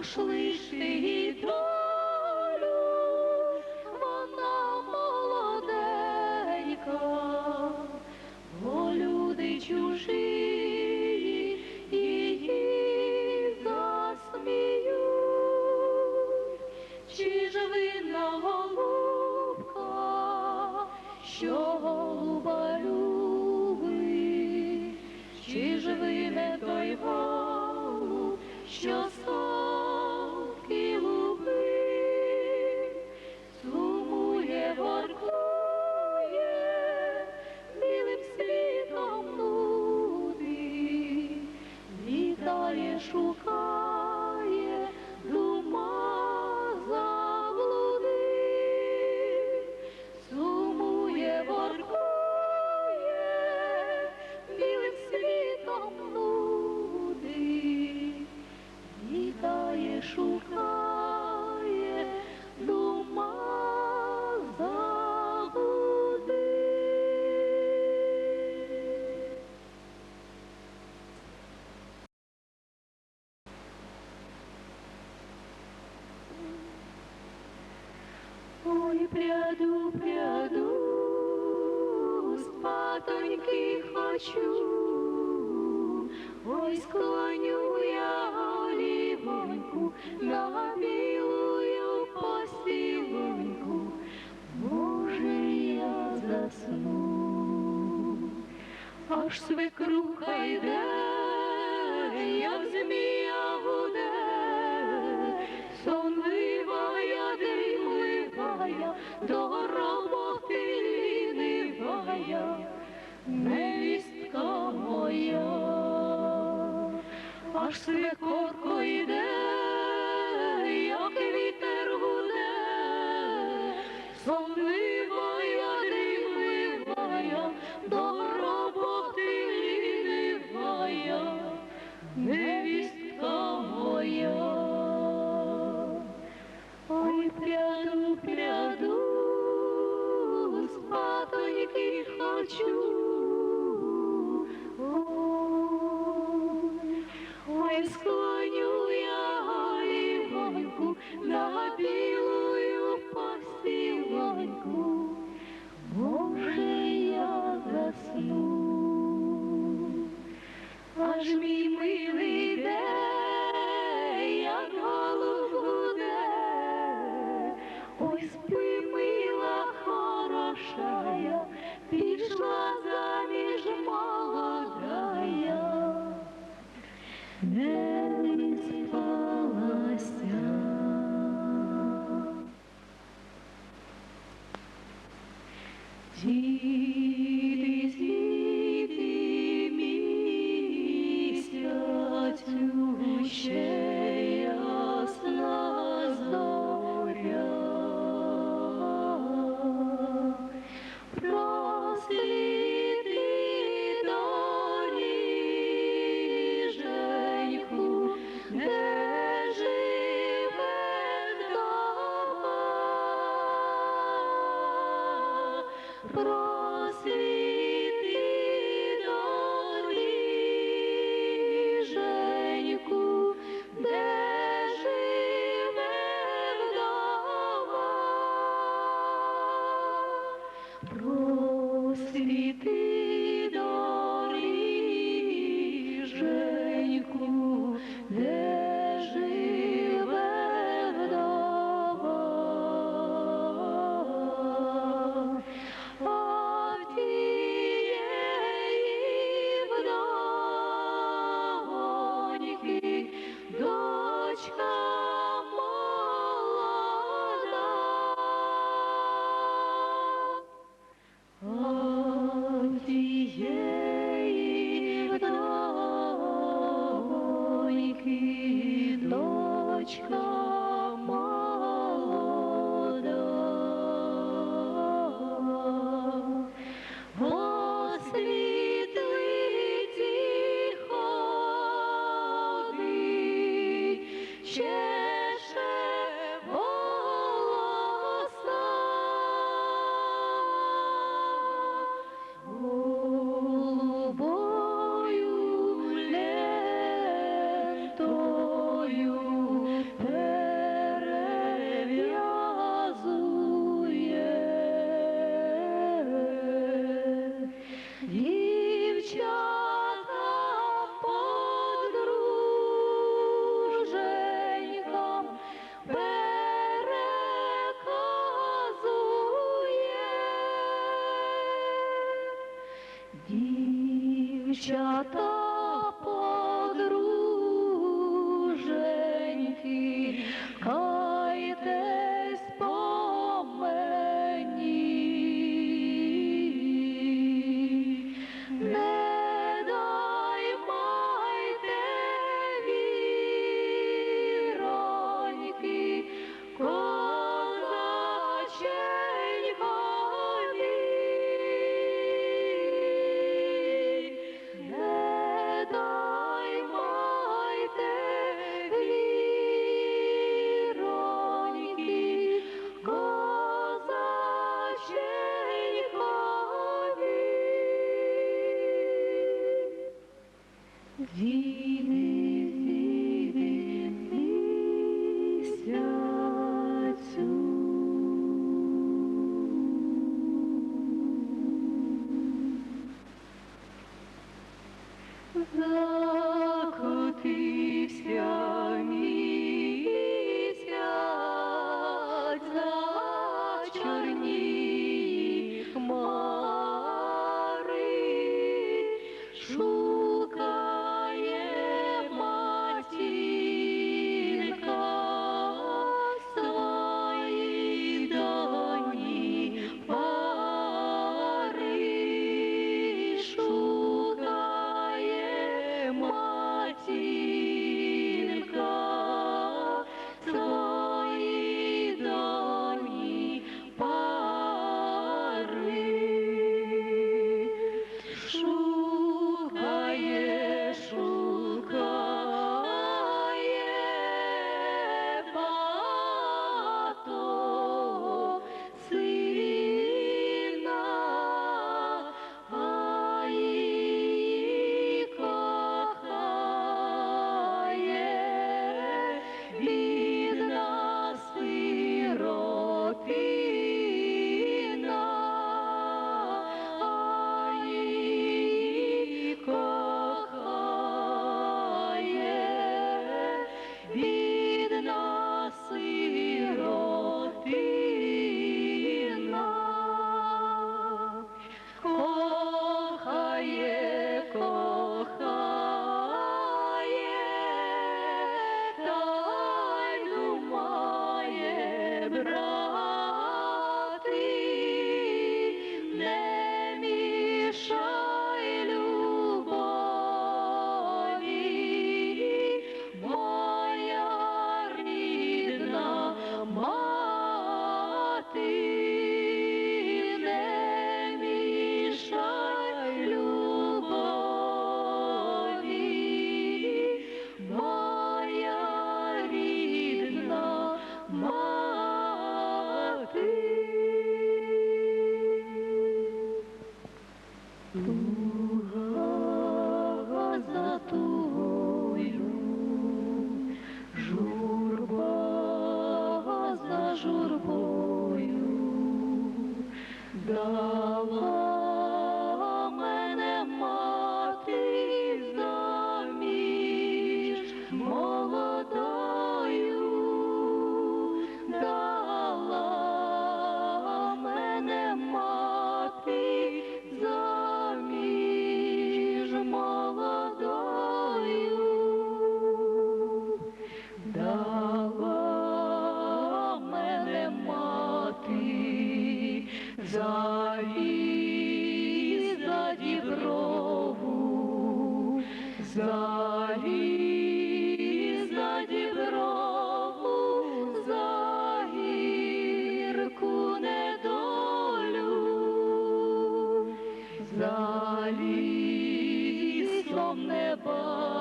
пошли ж ти долю, вона молоденька, бо люди чужі її засміють. Чи ж винна голубка, що голуба чи ж вине той голуб, що пряду, пряду, спатоньки хочу, ой, склоню я голівоньку на білую постілоньку, може я засну, аж свекруха йде, як змія гуде, сонливая, димливая, до роботи лінивая, невістка моя, аж свекорко йде,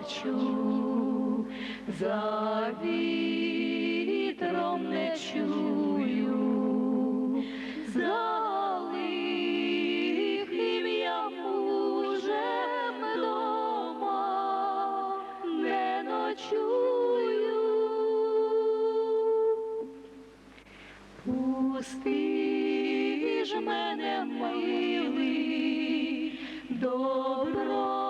хочу, за вітром не чую, за лихим я уже дома не ночую. Пусти ж мене милий, добро.